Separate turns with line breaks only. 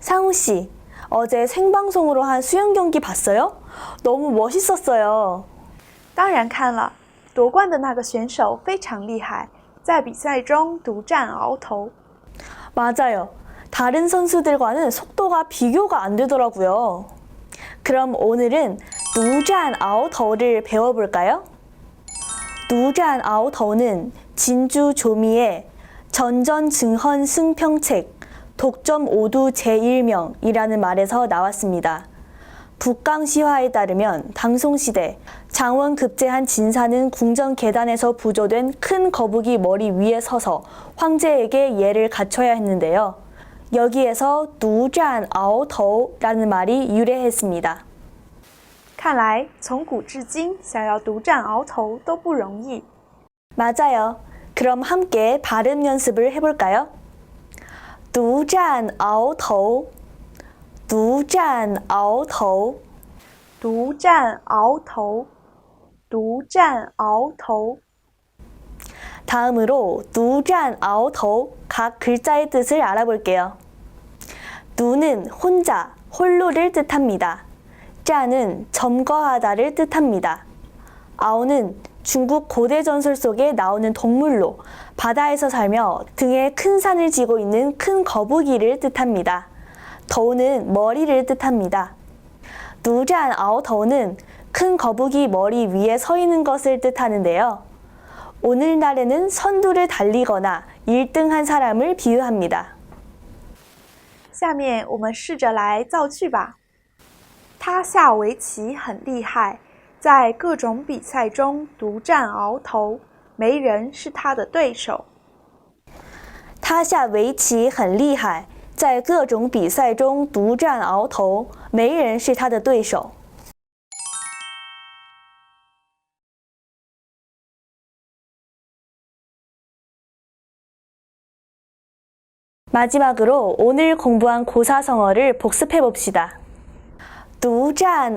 상우 씨, 어제 생방송으로 한 수영 경기 봤어요? 너무 멋있었어요.
当然看了，夺冠的那个选手非常厉害，在比赛中独占鳌头。
맞아요. 다른 선수들과는 속도가 비교가 안 되더라고요. 그럼 오늘은 누잔 아우터를 배워볼까요? 누잔 아우터는 진주 조미의 전전 증헌 승평책 독점 오두 제1명이라는 말에서 나왔습니다. 북강시화에 따르면 당송시대 장원 급제한 진사는 궁전 계단에서 부조된 큰 거북이 머리 위에 서서 황제에게 예를 갖춰야 했는데요. 여기에서 누잔 아오터라는 말이 유래했습니다.
看来从古至今，想要独占鳌头都不容易。
맞아요. 그럼 함께 발음 연습을 해볼까요? 누잔 아오터, 누잔 아오터.
独占鳌头，独占鳌头。
다음으로 누잔 아오터 각 글자의 뜻을 알아볼게요. 누는 혼자, 홀로를 뜻합니다. 짠은 점거하다를 뜻합니다. 아오는 중국 고대 전설 속에 나오는 동물로 바다에서 살며 등에 큰 산을 지고 있는 큰 거북이를 뜻합니다. 더우는 머리를 뜻합니다. 누잔 아오터는 큰 거북이 머리 위에 서 있는 것을 뜻하는데요. 오늘날에는 선두를 달리거나 1등한 사람을 비유합니다.
下面我们试着来造句吧。他下围棋很厉害， 在各种比赛中独占鳌头，没人是他的对手。
他下围棋很厉害，在各种比赛中独占鳌头，没人是他的对手。 마지막으로 오늘 공부한 고사성어를 복습해 봅시다. 누잔